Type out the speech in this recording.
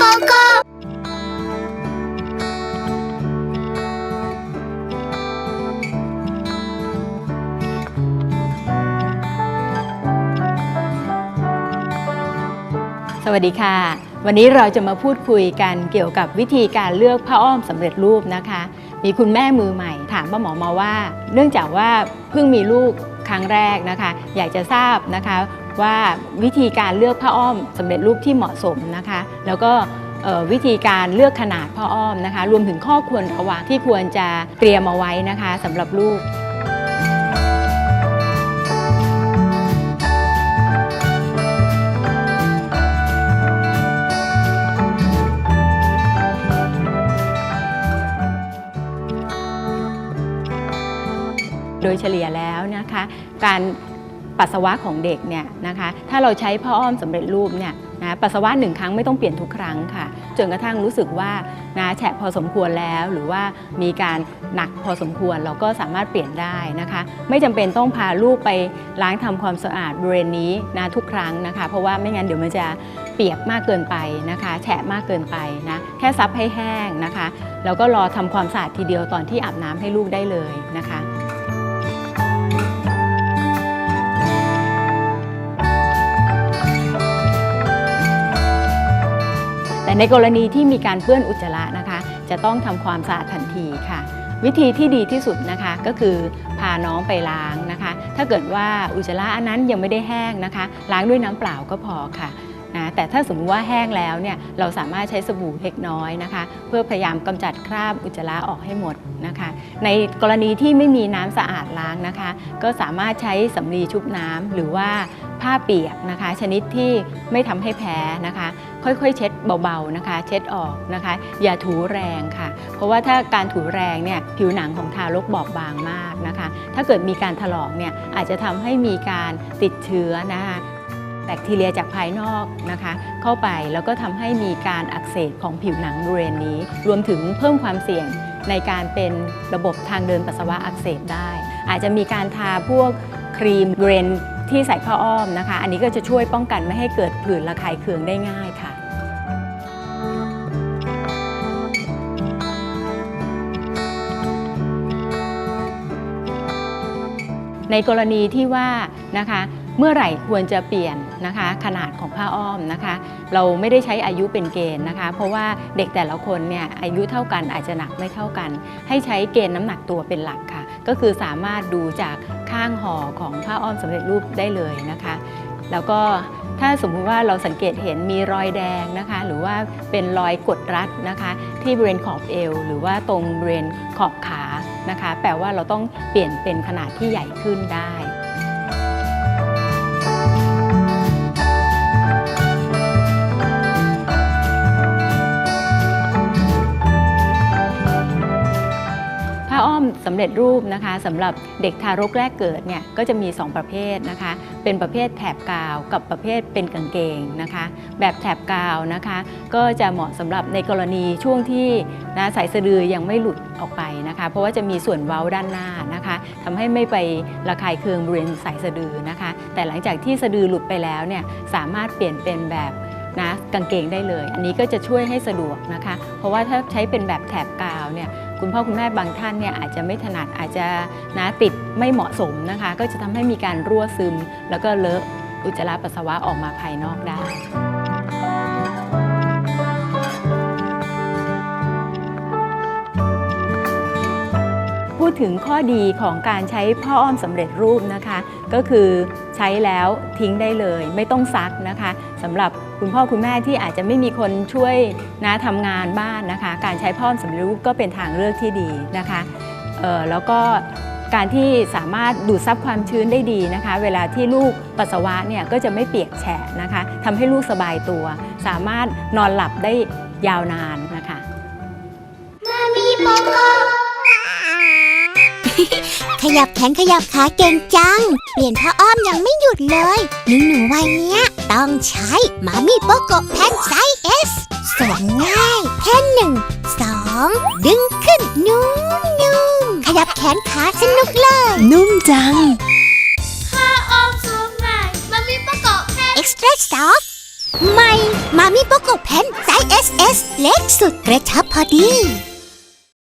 โกโก้สวัสดีค่ะ วันนี้เราจะมาพูดคุยกันเกี่ยวกับวิธีการเลือกผ้าอ้อมสำเร็จรูปนะคะ มีคุณแม่มือใหม่ถามป้าหมอมาว่า เนื่องจากว่าเพิ่งมีลูกครั้งแรกนะคะ อยากจะทราบนะคะ ว่าวิธีการเลือกผ้าอ้อมสำเร็จรูปที่เหมาะสมนะคะ แล้วก็วิธีการเลือกขนาดผ้าอ้อมนะคะ รวมถึงข้อควรระวังที่ควรจะเตรียมเอาไว้นะคะสำหรับลูกโดยเฉลี่ยแล้วนะคะ การ ปัสสาวะของเด็กเนี่ยนะคะถ้าเราใช้ผ้าอ้อมสำเร็จรูปเนี่ยนะปัสสาวะหนึ่งครั้งไม่ต้องเปลี่ยนทุกครั้งค่ะ จนกระทั่งรู้สึกว่านะแฉะพอสมควรแล้ว หรือว่ามีการหนักพอสมควรเราก็สามารถเปลี่ยนได้นะคะ ไม่จำเป็นต้องพาลูกไปล้างทำความสะอาดบริเวณนี้นะทุกครั้งนะคะ เพราะว่าไม่งั้นเดี๋ยวมันจะเปียกมากเกินไปนะคะ แฉะมากเกินไปนะแค่ซับให้แห้งนะคะแล้วก็รอทำความสะอาดทีเดียวตอนที่อาบน้ำให้ลูกได้เลยนะคะ แต่ในกรณีที่มีการเปื้อนอุจจาระนะคะ จะต้องทำความสะอาดทันทีค่ะ วิธีที่ดีที่สุดนะคะก็คือพาน้องไปล้างนะคะ ถ้าเกิดว่าอุจจาระอันนั้นยังไม่ได้แห้งนะคะ ล้างด้วยน้ำเปล่าก็พอค่ะนะแต่ถ้าสมมติว่าแห้งแล้วเนี่ยเราสามารถใช้สบู่เล็กน้อยนะคะ เพื่อพยายามกำจัดคราบอุจจาระออกให้หมดนะคะ ในกรณีที่ไม่มีน้ำสะอาดล้างนะคะ ก็สามารถใช้สำลีชุบน้ำหรือว่าผ้าเปียกนะคะ ชนิดที่ไม่ทำให้แพ้นะคะ ค่อยๆ เช็ดเบาๆนะคะ เช็ดออกนะคะ อย่าถูแรงค่ะ เพราะว่าถ้าการถูแรงเนี่ยผิวหนังของทารกบอบบางมากนะคะ ถ้าเกิดมีการถลอกเนี่ยอาจจะทำให้มีการติดเชื้อนะคะแบคทีเรียจากภายนอกนะคะ เข้าไปแล้วก็ทำให้มีการอักเสบของผิวหนังบริเวณนี้ รวมถึงเพิ่มความเสี่ยงในการเป็นระบบทางเดินปัสสาวะอักเสบได้ อาจจะมีการทาพวกครีมบริเวณที่ใส่ผ้าอ้อมนะคะ อันนี้ก็จะช่วยป้องกันไม่ให้เกิดผื่นระคายเคืองได้ง่ายค่ะ ในกรณีที่ว่านะคะเมื่อไหร่ควรจะเปลี่ยนนะคะขนาดของผ้าอ้อมนะคะ เราไม่ได้ใช้อายุเป็นเกณฑ์นะคะ เพราะว่าเด็กแต่ละคนเนี่ยอายุเท่ากันอาจจะหนักไม่เท่ากัน ให้ใช้เกณฑ์น้ำหนักตัวเป็นหลักค่ะ ก็คือสามารถดูจากข้างห่อของผ้าอ้อมสำเร็จรูปได้เลยนะคะ แล้วก็ถ้าสมมุติว่าเราสังเกตเห็นมีรอยแดงนะคะ หรือว่าเป็นรอยกดรัดนะคะ ที่บริเวณขอบเอว หรือว่าตรงบริเวณขอบขา นะคะ แปลว่าเราต้องเปลี่ยนเป็นขนาดที่ใหญ่ขึ้นได้ สำเร็จรูปนะคะสำหรับเด็กทารกแรกเกิดเนี่ยก็จะมี 2 ประเภทนะคะ เป็นประเภทแถบกาวกับประเภทเป็นกางเกงนะคะแบบแถบกาวนะคะก็จะเหมาะสำหรับในกรณีช่วงที่นะสายสะดือยังไม่หลุดออกไปนะคะ เพราะว่าจะมีส่วนเว้าด้านหน้านะคะทำให้ไม่ไประคายเคืองบริเวณสายสะดือนะคะ แต่หลังจากที่สะดือหลุดไปแล้วเนี่ยสามารถเปลี่ยนเป็นแบบ นะกางเกงได้เลย อันนี้ก็จะช่วยให้สะดวกนะคะ เพราะว่าถ้าใช้เป็นแบบแถบกาวเนี่ยคุณพ่อคุณแม่บางท่านเนี่ยอาจจะไม่ถนัดอาจจะนะติดไม่เหมาะสมนะคะ ก็จะทำให้มีการรั่วซึม แล้วก็เลอะอุจจาระปัสสาวะออกมาภายนอกได้ ดถึงข้อดีของการใช้ผ้าอ้อมสำเร็จรูปนะคะ ก็คือใช้แล้วทิ้งได้เลย ไม่ต้องซักนะคะสำหรับคุณพ่อคุณแม่ที่อาจจะไม่มีคนช่วยนะทำงานบ้านนะคะ การใช้ผ้าอ้อมสำเร็จรูปก็เป็นทางเลือกที่ดีนะคะแล้วก็การที่สามารถดูดซับความชื้นได้ดีนะคะ เวลาที่ลูกปัสสาวะเนี่ยก็จะไม่เปียกแฉะนะคะทำให้ลูกสบายตัว สามารถนอนหลับได้ยาวนานนะคะมามีโกโก ขยับแขนขยับขาเก่งจัง เปลี่ยนผ้าอ้อมยังไม่หยุดเลยหนูหนูๆวัยเนี้ย ต้องใช้มามี่โปโกแพนไซส์เอสสวมง่าย แค่หนึ่งสองดึงขึ้นนุ่มนุ่มๆขยับแขนขาสนุกเลย นุ่มจัง ผ้าอ้อมสวมง่ายมามีโปโกแพน Extra Soft ใหม่มามี่โปโกแพนไซส์ S S เล็กสุดกระชับพอดี